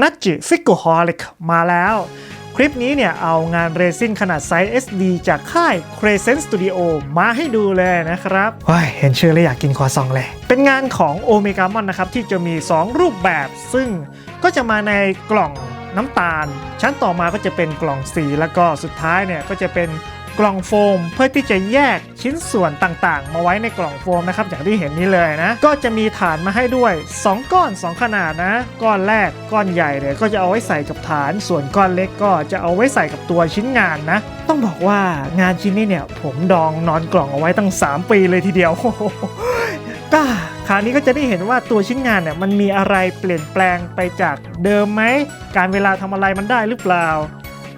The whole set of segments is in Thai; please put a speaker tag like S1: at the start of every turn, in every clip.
S1: นัจจิฟิก o ฮอลิกมาแล้ว คลิปนี้เนี่ย เอางานเรซินขนาดไซส์ SD จากค่าย Crescent Studio มาให้ดูเลยนะครับว้ายเห็นชื่อแล้วอยากกินคอซองเลย เป็นงานของ Omega Mon นะครับ ที่จะมี 2 รูปแบบ ซึ่งก็จะมาในกล่องน้ำตาล ชั้นต่อมาก็จะเป็นกล่องสี แล้วก็สุดท้ายเนี่ยก็จะเป็น กล่องโฟม เพื่อที่จะแยกชิ้นส่วนต่างๆ มาไว้ในกล่องโฟมนะครับอย่างที่เห็นนี้เลยนะ ก็จะมีฐานมาให้ด้วย 2 ก้อน 2 ขนาดนะ ก้อนแรกก้อนใหญ่เนี่ยก็จะเอาไว้ใส่กับฐาน ส่วนก้อนเล็กก็จะเอาไว้ใส่กับตัวชิ้นงานนะ ต้องบอกว่างานชิ้นนี้เนี่ยผมดองนอนกล่องเอาไว้ตั้ง 3 ปีเลยทีเดียวก็คราวนี้ก็จะได้เห็นว่าตัวชิ้นงานเนี่ยมันมีอะไรเปลี่ยนแปลงไปจากเดิมไหม การเวลาทำอะไรมันได้หรือเปล่า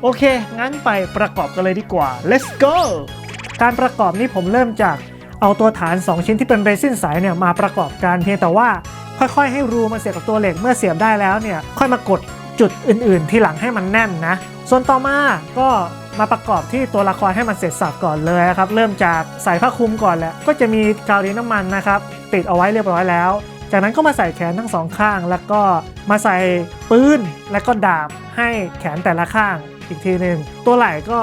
S1: โอเค งั้นไปประกอบกันเลยดีกว่า let's go การประกอบนี้ผมเริ่มจากเอาตัวฐาน 2 ชิ้นที่เป็นเรซินใสเนี่ยมาประกอบกันเพียงแต่ว่าค่อยๆ ให้รูมาเสียบกับตัวเหล็กเมื่อเสียบได้แล้วเนี่ยค่อยมากดจุดอื่นๆ ที่หลังให้มันแน่นนะ ส่วนต่อมาก็มาประกอบที่ตัวละครให้มันเสร็จสับก่อนเลยครับ เริ่มจากใส่ผ้าคลุมก่อนแหละก็จะมีกาวดินน้ำมันนะครับ ติดเอาไว้เรียบร้อยแล้ว จากนั้นก็มาใส่แขนทั้งสองข้าง แล้วก็มาใส่ปืนแล้วก็ดาบให้แขนแต่ละข้าง อีกทีหนึ่งตัวไหล่ก็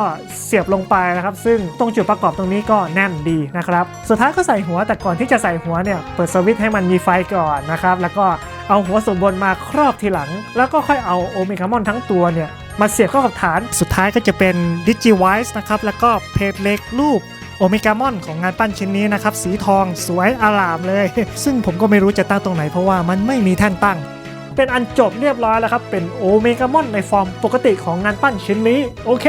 S1: เสียบลงไปนะครับ ซึ่งตรงจุดประกอบตรงนี้ก็แน่นดีนะครับ สุดท้ายก็ใส่หัวแต่ก่อนที่จะใส่หัวเนี่ยเปิดสวิตช์ให้มันมีไฟก่อนนะครับ แล้วก็เอาหัวส่วนบนมาครอบทีหลัง แล้วก็ค่อยเอาโอเมกามอนทั้งตัวเนี่ยมาเสียบเข้ากับฐาน สุดท้ายก็จะเป็นดิจิไวส์นะครับ แล้วก็เพจเล็กรูปโอเมกามอนของงานปั้นชิ้นนี้นะครับ สีทองสวยอลามเลย ซึ่งผมก็ไม่รู้จะตั้งตรงไหนเพราะว่ามันไม่มีแท่นตั้ง เป็นอันจบเรียบร้อยแล้วครับ เป็นโอเมกามอนในฟอร์มปกติของงานปั้นชิ้นนี้ โอเค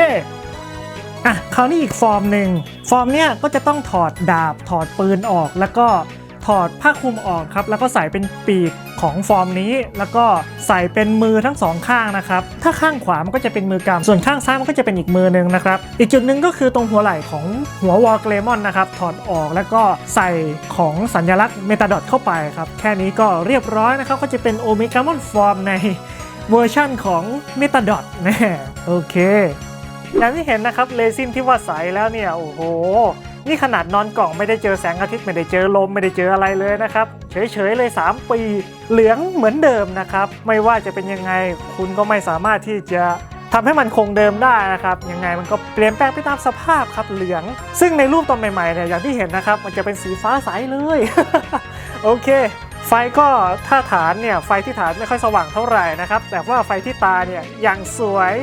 S1: อะคราวนี้อีกฟอร์มหนึ่งฟอร์มเนี้ยก็จะต้องถอดดาบถอดปืนออก แล้วก็ถอดผ้าคลุมออกครับ แล้วก็ใส่เป็นปีก ของฟอร์มนี้ แล้วก็ใส่เป็นมือทั้งสองข้างนะครับ ถ้าข้างขวามันก็จะเป็นมือกำส่วนข้างซ้ายมันก็จะเป็นอีกมือหนึ่งนะครับ อีกจุดหนึ่งก็คือตรงหัวไหล่ของหัววอลเกรมอนนะครับ ถอดออกแล้วก็ใส่ของสัญลักษณ์เมตาดอทเข้าไปครับ แค่นี้ก็เรียบร้อยนะครับ ก็จะเป็นโอเมกามอนฟอร์มในเวอร์ชั่นของเมตาดอทแน่โอเคอย่างที่เห็นนะครับ เลซินที่ว่าใสแล้วเนี่ย โอ้โห นี่ขนาดนอนกล่องไม่ได้เจอแสงอาทิตย์ไม่ได้เจอลมไม่ได้เจออะไรเลยนะครับ เฉยๆเลย 3 ปี เหลืองเหมือนเดิมนะครับ ไม่ว่าจะเป็นยังไงคุณก็ไม่สามารถที่จะทำให้มันคงเดิมได้นะครับ ยังไงมันก็เปลี่ยนแปลงไปตามสภาพครับเหลือง ซึ่งในรูปตอนใหม่ๆเนี่ยอย่างที่เห็นนะครับ มันจะเป็นสีฟ้าใสเลย โอเค ไฟก็ถ้าฐานเนี่ยไฟที่ฐานไม่ค่อยสว่างเท่าไหร่นะครับ แต่ว่าไฟที่ตาเนี่ยอย่างสวย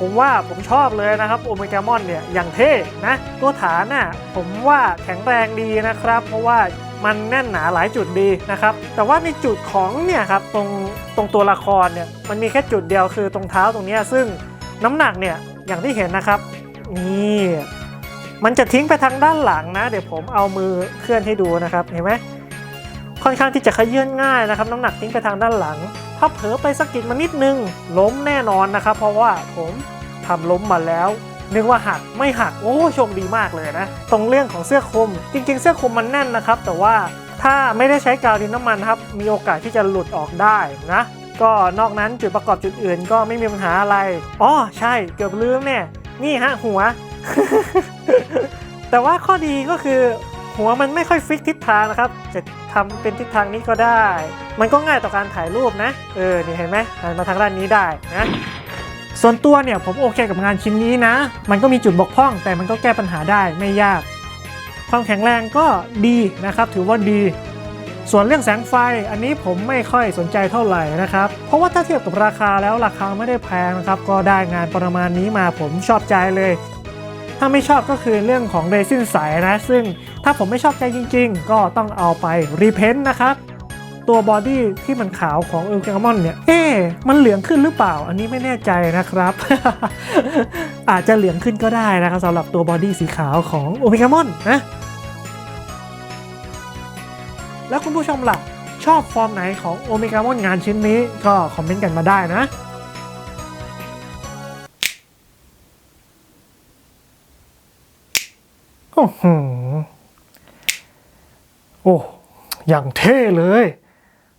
S1: ผมว่าผมชอบเลยนะครับโอเมกามอนเนี่ยอย่างเท่นะตัวฐานน่ะผมว่าแข็งแรงดีนะครับ เพราะว่ามันแน่นหนาหลายจุดดีนะครับ แต่ว่าในจุดของเนี่ยครับตรงตรงตัวละครเนี่ยมันมีแค่จุดเดียวคือตรงเท้าตรงนี้ซึ่งน้ำหนักเนี่ยอย่างที่เห็นนะครับนี่มันจะทิ้งไปทางด้านหลังนะ เดี๋ยวผมเอามือเคลื่อนให้ดูนะครับเห็นไหม ค่อนข้างที่จะขยื่นง่ายนะครับ น้ำหนักทิ้งไปทางด้านหลัง ถ้าเผลอไปสะกิดมานิดนึง ล้มแน่นอนนะครับ เพราะว่าผมทำล้มมาแล้วนึกว่าหักไม่หักโอ้โชคดีมากเลยนะ ตรงเรื่องของเสื้อคลุม จริง ๆ เสื้อคลุมมันแน่นนะครับ แต่ว่าถ้าไม่ได้ใช้กาวดินน้ำมันครับ มีโอกาสที่จะหลุดออกได้นะ ก็นอกนั้นจุดประกอบจุดอื่นก็ไม่มีปัญหาอะไรอ๋อใช่เกือบลืมเนี่ย นี่ฮะหัว แต่ว่าข้อดีก็คือ หัวมันไม่ค่อยฟิกทิศทางนะครับ จะทำเป็นทิศทางนี้ก็ได้ มันก็ง่ายต่อการถ่ายรูปนะ เออ นี่เห็นไหมมาทางด้านนี้ได้นะส่วนตัวเนี่ยผมโอเคกับงานชิ้นนี้นะ มันก็มีจุดบกพร่อง แต่มันก็แก้ปัญหาได้ไม่ยาก ความแข็งแรงก็ดีนะครับ ถือว่าดี ส่วนเรื่องแสงไฟอันนี้ผมไม่ค่อยสนใจเท่าไหร่นะครับ เพราะว่าถ้าเทียบกับราคาแล้วราคาไม่ได้แพงนะครับ ก็ได้งานประมาณนี้มาผมชอบใจเลย ถ้าไม่ชอบก็คือเรื่องของเรซินใสนะ ซึ่งถ้าผมไม่ชอบใจจริง ๆ ก็ต้องเอาไปรีเพนต์นะครับ ตัวบอดี้ที่มันขาวของเอลกามอนเนี่ย เอ๊ะมันเหลืองขึ้นหรือเปล่า อันนี้ไม่แน่ใจนะครับ อาจจะเหลืองขึ้นก็ได้นะครับสำหรับตัวบอดี้สีขาวของโอเมกามอนนะ แล้วคุณผู้ชมล่ะชอบฟอร์มไหนของโอเมกามอนงานชิ้นนี้ก็คอมเมนต์กันมาได้นะ โอ้อย่างเท่เลย